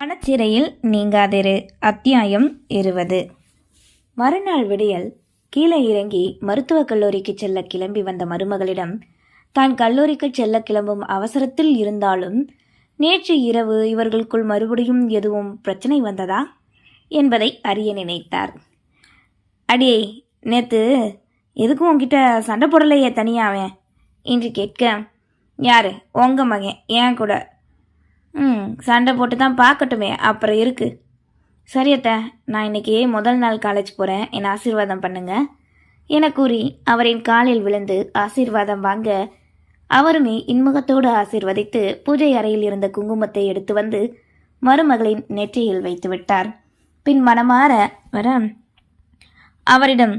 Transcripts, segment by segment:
மனச்சிறையில் நீங்காதிரு. அத்தியாயம் இருபது. மறுநாள் விடியல் கீழே இறங்கி மருத்துவக் கல்லூரிக்கு செல்ல கிளம்பி வந்த மருமகளிடம் தான் கல்லூரிக்கு செல்ல கிளம்பும் அவசரத்தில் இருந்தாலும் நேற்று இரவு இவர்களுக்குள் மறுபடியும் எதுவும் பிரச்சனை வந்ததா? என்பதை அறிய நினைத்தார். அடியே நேத்து எதுக்கும் உங்ககிட்ட சண்டை போடலையே தனியாவே என்று கேட்க யாரு? உங்க மகன் ஏன் கூட ம் சண்டை போட்டு தான் பார்க்கட்டுமே. அப்புறம் இருக்கு. சரியத்த நான் இன்றைக்கி முதல் நாள் காலேஜ் போகிறேன் என்னை ஆசீர்வாதம் பண்ணுங்க. என கூறி அவரின் காலில் விழுந்து ஆசீர்வாதம் வாங்க அவருமே இன்முகத்தோடு ஆசீர்வதித்து பூஜை அறையில் இருந்த குங்குமத்தை எடுத்து வந்து மருமகளின் நெற்றியில் வைத்து விட்டார். பின் மனமாற வர அவரிடம்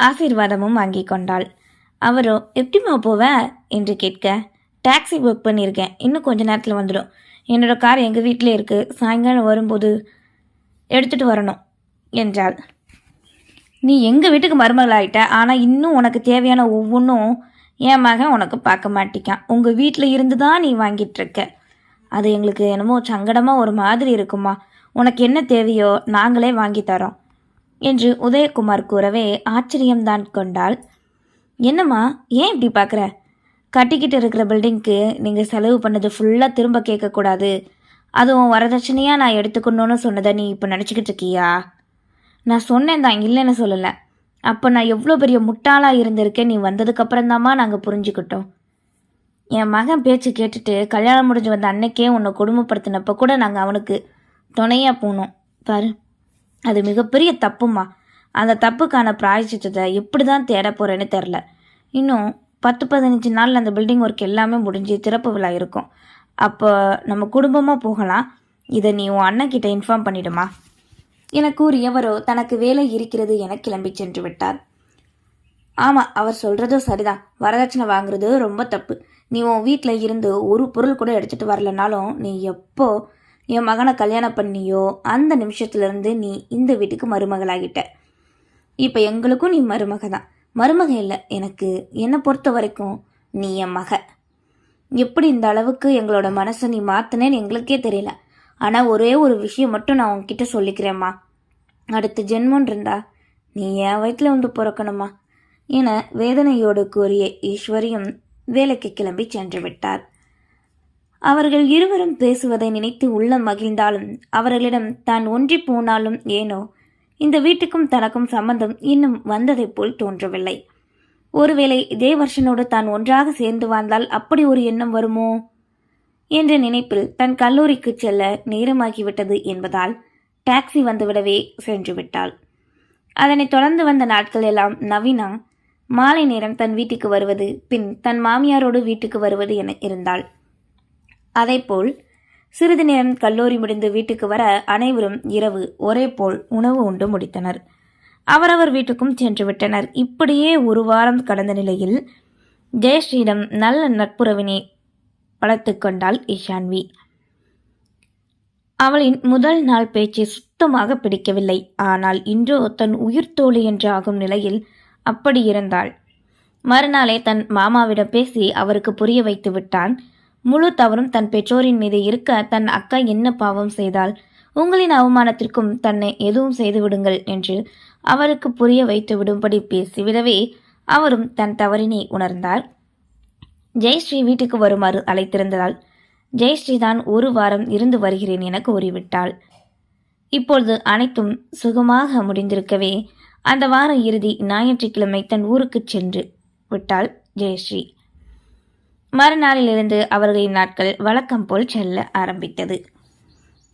ஆசீர்வாதமும் வாங்கி கொண்டாள். அவரோ எப்படிம்மா போவ? என்று கேட்க டாக்ஸி புக் பண்ணியிருக்கேன் இன்னும் கொஞ்ச நேரத்தில் வந்துடும் என்னோட கார் எங்கள் வீட்டிலே இருக்குது சாயங்காலம் வரும்போது எடுத்துகிட்டு வரணும் என்றாள். நீ எங்கள் வீட்டுக்கு மருமகள் ஆகிட்ட ஆனால் இன்னும் உனக்கு தேவையான ஒவ்வொன்றும் என் மகன் உனக்கு பார்க்க மாட்டிக்கான். உங்கள் வீட்டில் இருந்து தான் நீ வாங்கிட்டு இருக்க. அது எங்களுக்கு என்னமோ சங்கடமாக ஒரு மாதிரி இருக்குமா. உனக்கு என்ன தேவையோ நாங்களே வாங்கி தரோம் என்று உதயகுமார் கூறவே ஆச்சரியம்தான் கொண்டாள். என்னம்மா ஏன் இப்படி பார்க்குற? கட்டிக்கிட்டு இருக்கிற பில்டிங்க்கு நீங்கள் செலவு பண்ணது ஃபுல்லாக திரும்ப கேட்கக்கூடாது. அதுவும் வரதட்சணையாக நான் எடுத்துக்கணும்னு சொன்னதை நீ இப்போ நினச்சிக்கிட்டு இருக்கியா? நான் சொன்னேன் தான் இல்லைன்னு சொல்லலை. அப்போ நான் எவ்வளோ பெரிய முட்டாளாக இருந்திருக்கேன் நீ வந்ததுக்கப்புறம் தாம்மா நாங்கள் புரிஞ்சுக்கிட்டோம். என் மகன் பேச்சு கேட்டுட்டு கல்யாணம் முடிஞ்சு வந்த அன்னைக்கே உன்னை கொடுமைப்படுத்தினப்போ கூட நாங்கள் அவனுக்கு துணையாக போனோம். பாரு அது மிகப்பெரிய தப்புமா அந்த தப்புக்கான பிராயச்சித்தத்தை எப்படி தான் தேட போகிறேன்னு தெரில இன்னும் பத்து பதினஞ்சு நாளில் அந்த பில்டிங் ஒர்க் எல்லாமே முடிஞ்சு திறப்பு விழா இருக்கும். அப்போ நம்ம குடும்பமாக போகலாம். இதை நீ உன் அண்ணன்கிட்ட இன்ஃபார்ம் பண்ணிடுமா? என கூறியவரோ தனக்கு வேலை இருக்கிறது என கிளம்பி சென்று விட்டார். ஆமாம் அவர் சொல்கிறதும் சரிதான். வரதட்சணை வாங்குறது ரொம்ப தப்பு. நீ உன் வீட்டில் இருந்து ஒரு பொருள் கூட எடுத்துகிட்டு வரலனாலும் நீ எப்போ என் மகனை கல்யாணம் பண்ணியோ அந்த நிமிஷத்துலேருந்து நீ இந்த வீட்டுக்கு மருமகளாகிட்ட. இப்போ எங்களுக்கும் நீ மருமக தான் மருமக இல்லை. எனக்கு என்னை பொறுத்த வரைக்கும் நீ என் மக. எப்படி இந்த அளவுக்கு எங்களோட மனசை நீ மாற்றினேன்னு எங்களுக்கே தெரியல. ஆனால் ஒரே ஒரு விஷயம் மட்டும் நான் உங்ககிட்ட சொல்லிக்கிறேம்மா. அடுத்த ஜென்மன் இருந்தா நீ என் வயிற்றில் வந்து பிறக்கணுமா என வேதனையோடு கூறிய ஈஸ்வரியும் வேலைக்கு கிளம்பி சென்று விட்டார். அவர்கள் இருவரும் பேசுவதை நினைத்து உள்ளம் மகிழ்ந்தாலும் அவர்களிடம் தான் ஒன்றி போனாலும் ஏனோ இந்த வீட்டுக்கும் தனக்கும் சம்பந்தம் இன்னும் வந்ததைப் போல் தோன்றவில்லை. ஒருவேளை தேவர்ஷனோடு தான் ஒன்றாக சேர்ந்து வாழ்ந்தால் அப்படி ஒரு எண்ணம் வருமோ? என்ற நினைப்பில் தன் கல்லூரிக்கு செல்ல நேரமாகிவிட்டது என்பதால் டாக்ஸி வந்துவிடவே சென்று விட்டாள் அதனைத் தொடர்ந்து வந்த நாட்கள் எல்லாம் நவீனா மாலை நேரம் தன் வீட்டுக்கு வருவது பின் தன் மாமியாரோடு வீட்டுக்கு வருவது என இருந்தாள். அதைப்போல் சிறிது நேரம் கல்லூரி முடிந்து வீட்டுக்கு வர அனைவரும் இரவு ஒரே போல் உணவு உண்டு முடித்தனர். அவரவர் வீட்டுக்கும் சென்று விட்டனர். இப்படியே ஒரு வாரம் கடந்த நிலையில் ஜெயஸ்ரீடம் நல்ல நட்புறவினை வளர்த்து கொண்டாள் இஷான்வி அவளின் முதல் நாள் பேச்சு சுத்தமாக பிடிக்கவில்லை. ஆனால் இன்றோ தன் உயிர் தோழி என்றாகும் நிலையில் அப்படி இருந்தாள். மறுநாளே தன் மாமாவிடம் பேசி அவருக்கு புரிய வைத்து விட்டான். முழு தவறும் தன் பெற்றோரின் மீது இருக்க தன் அக்கா என்ன பாவம் செய்தால் உங்களின் அவமானத்திற்கும் தன்னை எதுவும் செய்து விடுங்கள் என்று அவருக்கு புரிய வைத்து விடும்படி பேசிவிடவே அவரும் தன் தவறினை உணர்ந்தார். ஜெயஸ்ரீ வீட்டுக்கு வருமாறு அழைத்திருந்ததால் ஜெயஸ்ரீ தான் ஒரு வாரம் இருந்து வருகிறேன் என கூறிவிட்டாள். இப்பொழுது அனைத்தும் சுகமாக முடிந்திருக்கவே அந்த வார இறுதி ஞாயிற்றுக்கிழமை தன் ஊருக்கு சென்று விட்டாள் ஜெயஸ்ரீ. மறுநாளிலிருந்து அவர்களின் நாட்கள் வழக்கம் போல் செல்ல ஆரம்பித்தது.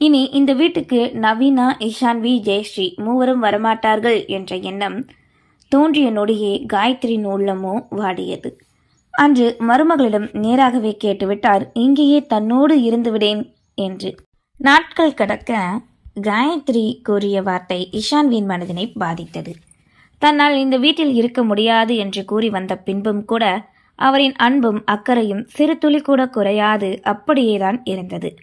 இனி இந்த வீட்டுக்கு நவீனா இஷான்வி ஜெயஸ்ரீ மூவரும் வரமாட்டார்கள் என்ற எண்ணம் தோன்றிய நொடியே காயத்ரியின் உள்ளமோ வாடியது. அன்று மருமகளிடம் நேராகவே கேட்டுவிட்டார் இங்கேயே தன்னோடு இருந்துவிடேன் என்று. நாட்கள் கடக்க காயத்ரி கூறிய வார்த்தை இஷான்வின் மனதினை பாதித்தது. தன்னால் இந்த வீட்டில் இருக்க முடியாது என்று கூறி வந்த பின்பும் கூட அவரின் அன்பும் அக்கறையும் சிறு துளி கூட குறையாது. அப்படியேதான் இருந்தது.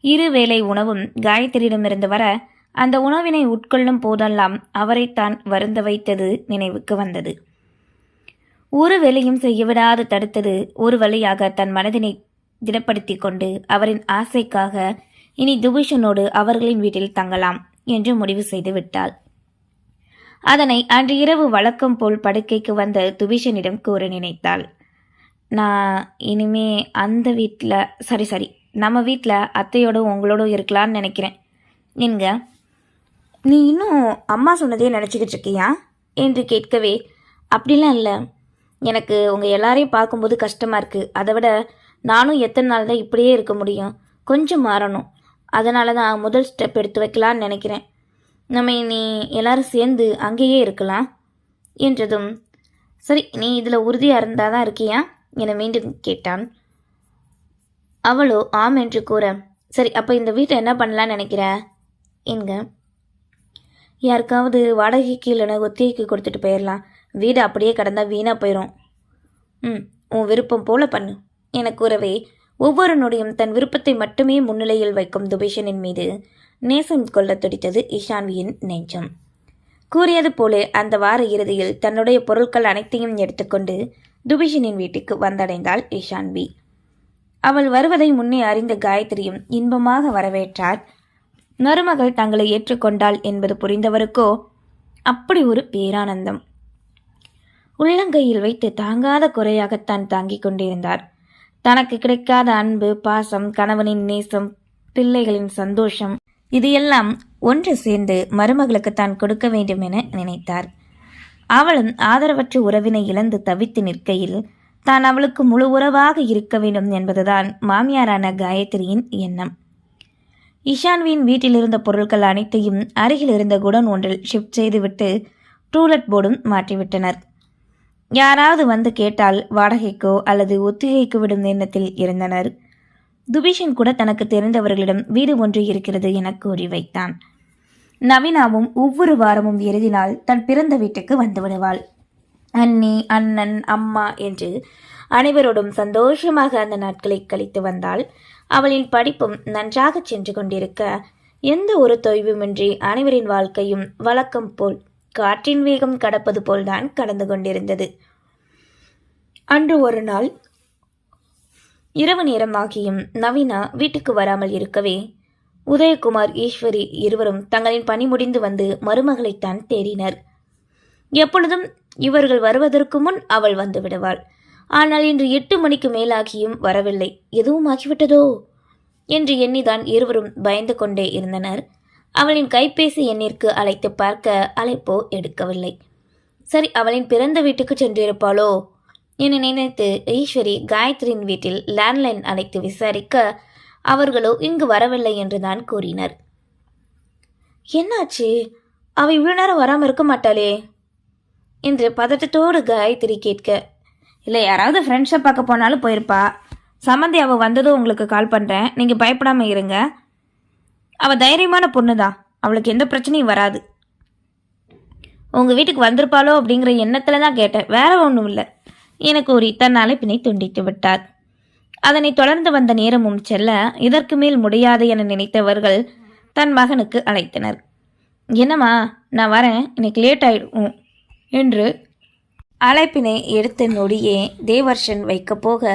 இருவேளை உணவும் காயத்ரியிடமிருந்து வர அந்த உணவினை உட்கொள்ளும் போதெல்லாம் அவரைத்தான் வருந்த வைத்தது நினைவுக்கு வந்தது. ஒரு வேலையும் செய்யவிடாது தடுத்தது ஒரு வழியாக தன் மனதினை திடப்படுத்தி கொண்டு அவரின் ஆசைக்காக இனி துபூஷனோடு அவர்களின் வீட்டில் தங்கலாம் என்று முடிவு செய்து விட்டாள். அதனை அன்று இரவு வழக்கம் போல் படுக்கைக்கு வந்த துபிஷனிடம் கூற நினைத்தாள். நான் இனிமே அந்த வீட்டில் சரி சரி நம்ம வீட்டில் அத்தையோட உங்களோட இருக்கலாம்னு நினைக்கிறேன். என்க நீ இன்னும் அம்மா சொன்னதே நினச்சிக்கிட்டு இருக்கியா? என்று கேட்கவே அப்படிலாம் இல்லை. எனக்கு உங்கள் எல்லாரையும் பார்க்கும்போது கஷ்டமாக இருக்குது அதை விட நானும் எத்தனை நாள் தான் இப்படியே இருக்க முடியும். கொஞ்சம் மாறணும். அதனால தான் முதல் ஸ்டெப் எடுத்து வைக்கலான்னு நினைக்கிறேன். நம்ம இனி எல்லாரும் சேர்ந்து அங்கேயே இருக்கலாம் என்றதும் சரி நீ இதில் உறுதியாக இருந்தால் தான் இருக்கியா? என மீண்டும் கேட்டான். அவளோ ஆம் என்று கூற சரி அப்போ இந்த வீட்டை என்ன பண்ணலான்னு நினைக்கிற? என்க யாருக்காவது வாடகைக்கு இல்லைன்னா ஒத்திகைக்கு கொடுத்துட்டு போயிடலாம் வீடு அப்படியே கடந்தால் வீணாக போயிடும் ம் உன் விருப்பம் போல பண்ணு என கூறவே ஒவ்வொரு நொடியும் தன் விருப்பத்தை மட்டுமே முன்னிலையில் வைக்கும் துபேஷனின் மீது நேசம் கொள்ள துடித்தது இஷான்வியின் நெஞ்சம். கூறியது போல அந்த வார இறுதியில் தன்னுடைய பொருட்கள் அனைத்தையும் எடுத்துக்கொண்டு துபிஷனின் வீட்டுக்கு வந்தடைந்தாள் இஷான்வி. அவள் வருவதை முன்னே அறிந்த காயத்ரியும் இன்பமாக வரவேற்றார். மருமகள் தங்களை ஏற்றுக்கொண்டாள் என்பது புரிந்தவருக்கோ அப்படி ஒரு பேரானந்தம். உள்ளங்கையில் வைத்து தாங்காத குறையாகத்தான் தாங்கிக் கொண்டிருந்தார். தனக்கு கிடைக்காத அன்பு பாசம் கணவனின் நேசம் பிள்ளைகளின் சந்தோஷம் இது எல்லாம் ஒன்று சேர்ந்து மருமகளுக்கு தான் கொடுக்க வேண்டும் என நினைத்தார். அவளும் ஆதரவற்ற உறவினை இழந்து தவித்து நிற்கையில் தான் அவளுக்கு முழு உறவாக இருக்க வேண்டும் என்பதுதான் மாமியாரான காயத்ரியின் எண்ணம். இஷான்வியின் வீட்டில் இருந்த பொருட்கள் அனைத்தையும் அருகில் இருந்த குடன் ஒன்றில் ஷிஃப்ட் செய்துவிட்டு டூலட் போர்டும் மாற்றிவிட்டனர். யாராவது வந்து கேட்டால் வாடகைக்கோ அல்லது ஒத்திகைக்கு விடும் எண்ணத்தில் இருந்தனர். துபீஷன் கூட தனக்கு தெரிந்தவர்களிடம் வீடு ஒன்று இருக்கிறது என கூறி வைத்தான். நவீனாவும் ஒவ்வொரு வாரமும் எழுதினால் தன் பிறந்த வீட்டுக்கு வந்து விடுவாள். அண்ணி அண்ணன் அம்மா என்று அனைவரோடும் சந்தோஷமாக அந்த நாட்களை கழித்து வந்தாள். அவளின் படிப்பும் நன்றாக சென்று கொண்டிருக்க எந்த ஒரு தொய்வுமின்றி அனைவரின் வாழ்க்கையும் வழக்கம் போல் காற்றின் வேகம் கடப்பது போல்தான் கடந்து கொண்டிருந்தது. அன்று ஒரு நாள் இரவு நேரமாகியும் நவீனா வீட்டுக்கு வராமல் இருக்கவே உதயகுமார் ஈஸ்வரி இருவரும் தங்களின் பணி முடிந்து வந்து மருமகளைத்தான் தேடினர். எப்பொழுதும் இவர்கள் வருவதற்கு முன் அவள் வந்து விடுவாள். ஆனால் இன்று எட்டு மணிக்கு மேலாகியும் வரவில்லை. எதுவும் ஆகிவிட்டதோ? என்று எண்ணிதான் இருவரும் பயந்து கொண்டே இருந்தனர். அவளின் கைபேசி எண்ணிற்கு அழைத்து பார்க்க அழைப்போ எடுக்கவில்லை. சரி அவளின் பிறந்த வீட்டுக்கு சென்றிருப்பாளோ? என நினைத்து ஈஸ்வரி காயத்ரியின் வீட்டில் லேண்ட்லைன் அழைத்து விசாரிக்க அவர்களோ இங்கு வரவில்லை என்றுதான் கூறினர். என்னாச்சு? அவ இவ்வளோ நேரம் வராமல் இருக்க மாட்டாளே? என்று பதட்டத்தோடு காயத்ரி கேட்க இல்லை யாராவது ஃப்ரெண்ட்ஸை பார்க்க போனாலும் போயிருப்பா. சம்மந்தி அவள் வந்ததும் உங்களுக்கு கால் பண்ணுறேன் நீங்கள் பயப்படாமல் இருங்க. அவள் தைரியமான பொண்ணு தான் அவளுக்கு எந்த பிரச்சனையும் வராது. உங்கள் வீட்டுக்கு வந்திருப்பாளோ அப்படிங்கிற எண்ணத்தில் தான் கேட்டேன். வேற ஒன்றும் இல்லை. என கூறி தன் அழைப்பினை துண்டித்து விட்டார். அதனை தொடர்ந்து வந்த நேரமும் செல்ல இதற்கு மேல் முடியாது என நினைத்தவர்கள் தன் மகனுக்கு அழைத்தனர். என்னம்மா நான் வரேன் இன்னைக்கு லேட் ஆயிடும் என்று அழைப்பினை எடுத்த நொடியே தேவர்ஷன் வைக்க போக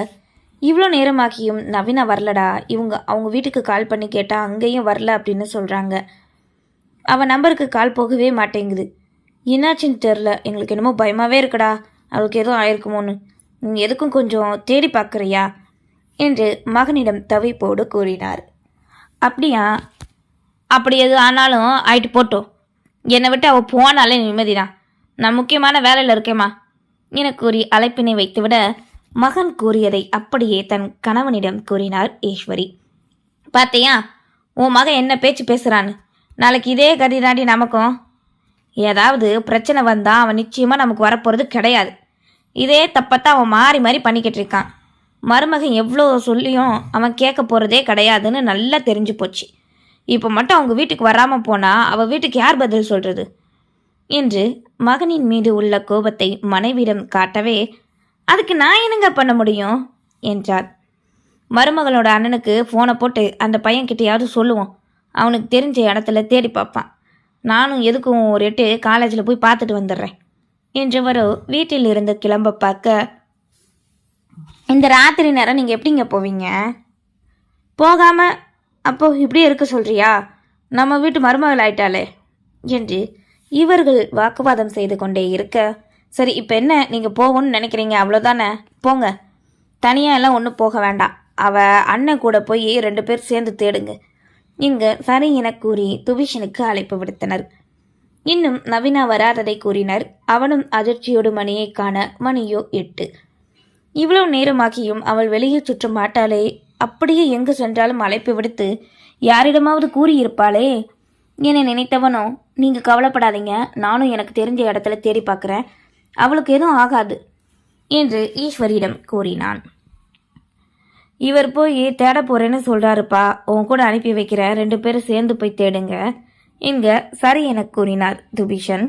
இவ்வளோ நேரமாகியும் நவீனா வரலடா இவங்க அவங்க வீட்டுக்கு கால் பண்ணி கேட்டால் அங்கேயும் வரல அப்படின்னு சொல்கிறாங்க அவன் நம்பருக்கு கால் போகவே மாட்டேங்குது. என்னாச்சுன்னு தெரில எங்களுக்கு என்னமோ பயமாகவே இருக்குடா. அவளுக்கு எதுவும் ஆயிருக்குமோன்னு. நீ எதுக்கும் கொஞ்சம் தேடி பார்க்குறியா? என்று மகனிடம் தவிப்போடு கூறினார். அப்படியா? அப்படி எது ஆனாலும் ஆயிட்டு போட்டோம். என்னை விட்டு அவள் போனாலே நிம்மதிதான் நான் முக்கியமான வேலையில் இருக்கேம்மா என கூறி அழைப்பினை வைத்துவிட மகன் கூறியதை அப்படியே தன் கணவனிடம் கூறினார் ஈஸ்வரி. பார்த்தியா உன் மகன் என்ன பேச்சு பேசுகிறான்னு நாளைக்கு இதே கதி தாண்டி நமக்கும் ஏதாவது பிரச்சனை வந்தால் அவன் நிச்சயமாக நமக்கு வரப்போகிறது கிடையாது. இதே தப்பத்தான் அவன் மாறி மாறி பண்ணிக்கிட்டு இருக்கான். மருமகன் எவ்வளோ சொல்லியும் அவன் கேட்க போகிறதே கிடையாதுன்னு நல்லா தெரிஞ்சு போச்சு. இப்போ மட்டும் அவங்க வீட்டுக்கு வராமல் போனால் அவள் வீட்டுக்கு யார் பதில் சொல்கிறது என்று மகனின் மீது உள்ள கோபத்தை மனைவிடம் காட்டவே அதுக்கு நான் என்னங்க பண்ண முடியும்? என்றார் மருமகளோட அண்ணனுக்கு ஃபோனை போட்டு அந்த பையன்கிட்டையாவது சொல்லுவோம். அவனுக்கு தெரிஞ்ச இடத்துல தேடி பார்ப்பான். நானும் எதுக்கும் ஒரு எட்டு காலேஜில் போய் பார்த்துட்டு வந்துடுறேன். என்றவரோ வீட்டில் இருந்து கிளம்ப பார்க்க இந்த ராத்திரி நேரம் நீங்கள் எப்படிங்க போவீங்க? போகாமல் அப்போ இப்படியே இருக்க சொல்கிறியா நம்ம வீட்டு மருமகள் ஆயிட்டாளே. என்று இவர்கள் வாக்குவாதம் செய்து கொண்டே இருக்க சரி இப்போ என்ன? நீங்கள் போகணும்னு நினைக்கிறீங்க அவ்வளோதானே போங்க. தனியாக எல்லாம் ஒன்றும் போக வேண்டாம். அவள் அண்ணன் கூட போய் ரெண்டு பேர் சேர்ந்து தேடுங்க. இங்கு சரி என கூறி துபிஷனுக்கு அழைப்பு விடுத்தனர். இன்னும் நவீனா வராததை கூறினர். அவனும் அதிர்ச்சியோடு மணியை காண மணியோ எட்டு. இவ்வளவு நேரமாகியும் அவள் வெளியே சுற்ற மாட்டாளே அப்படியே எங்கு சென்றாலும் அழைப்பு விடுத்து யாரிடமாவது கூறியிருப்பாளே? என நினைத்தவனோ நீங்கள் கவலைப்படாதீங்க. நானும் எனக்கு தெரிஞ்ச இடத்துல தேடி பார்க்குறேன். அவளுக்கு எதுவும் ஆகாது என்று ஈஸ்வரியிடம் கூறினான். இவர் போய் தேட போறேன்னு சொல்றாருப்பா. உன் கூட அனுப்பி வைக்கிற ரெண்டு பேரும் சேர்ந்து போய் தேடுங்க. என்க சரி என கூறினார் துபிஷன்.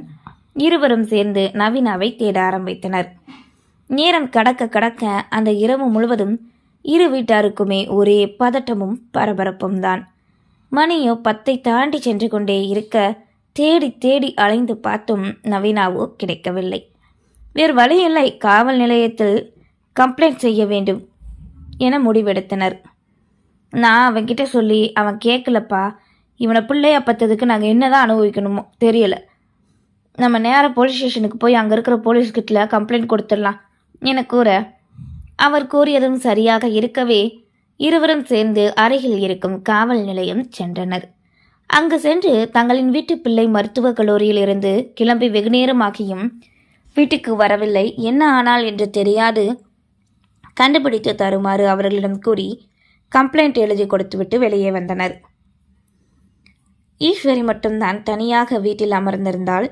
இருவரும் சேர்ந்து நவீனாவை தேட ஆரம்பித்தனர். நேரம் கடக்க கடக்க அந்த இரவு முழுவதும் இரு வீட்டாருக்குமே ஒரே பதட்டமும் பரபரப்பும் தான். மணியோ பத்தை தாண்டி சென்று கொண்டே இருக்க தேடி தேடி அலைந்து பார்த்தும் நவீனாவோ கிடைக்கவில்லை. வேறு வழியில்லை. காவல் நிலையத்தில் கம்ப்ளைண்ட் செய்ய வேண்டும். என முடிவெடுத்தனர். நான் அவன்கிட்ட சொல்லி அவன் கேட்கலப்பா இவனை பிள்ளைய பத்ததுக்கு நாங்கள் என்னதான் அனுபவிக்கணுமோ தெரியலை. நம்ம நேராக போலீஸ் ஸ்டேஷனுக்கு போய் அங்கே இருக்கிற போலீஸ்கிட்ட கம்ப்ளைண்ட் கொடுத்துடலாம். என கூற அவர் கூறியதும் சரியாக இருக்கவே இருவரும் சேர்ந்து அருகில் இருக்கும் காவல் நிலையம் சென்றனர். அங்கு சென்று தங்களின் வீட்டு பிள்ளை மருத்துவக் கல்லூரியில் இருந்து கிளம்பி வெகுநேரமாகியும் வீட்டுக்கு வரவில்லை. என்ன ஆனால் என்று தெரியாது. கண்டுபிடித்து தருமாறு அவர்களிடம் கூறி கம்ப்ளைண்ட் எழுதி கொடுத்துவிட்டு வெளியே வந்தனர். ஈஸ்வரி மட்டும்தான் தனியாக வீட்டில் அமர்ந்திருந்தாள்.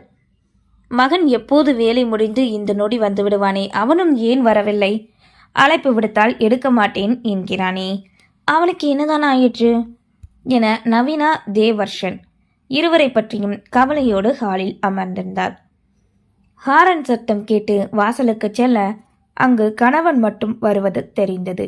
மகன் எப்போது வேலை முடிந்து இந்த நொடி வந்து விடுவானே அவனும் ஏன் வரவில்லை? அழைப்பு விடுத்தால் எடுக்க மாட்டேன் என்கிறானே அவனுக்கு என்னதான் ஆயிற்று? என நவீனா தேவர்ஷன் இருவரை பற்றியும் கவலையோடு ஹாலில் அமர்ந்திருந்தார். ஹாரன் சத்தம் கேட்டு வாசலுக்கு செல்ல அங்கு கணவன் மட்டும் வருவது தெரிந்தது.